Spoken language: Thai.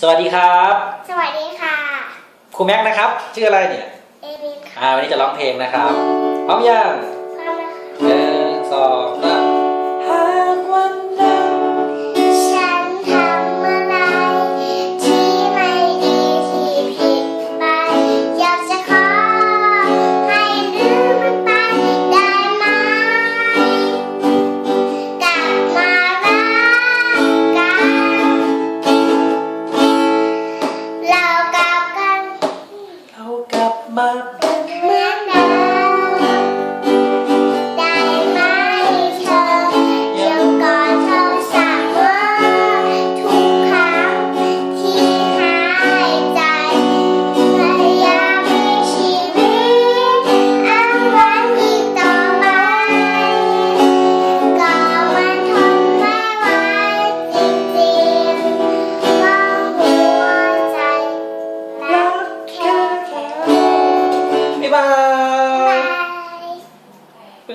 สวัสดีครับ สวัสดีค่ะครูแม็กนะครับ ชื่ออะไรเนี่ย เอวินค่ะ อ่าวันนี้จะร้องเพลงนะครับ พร้อมยัง 妈。バイ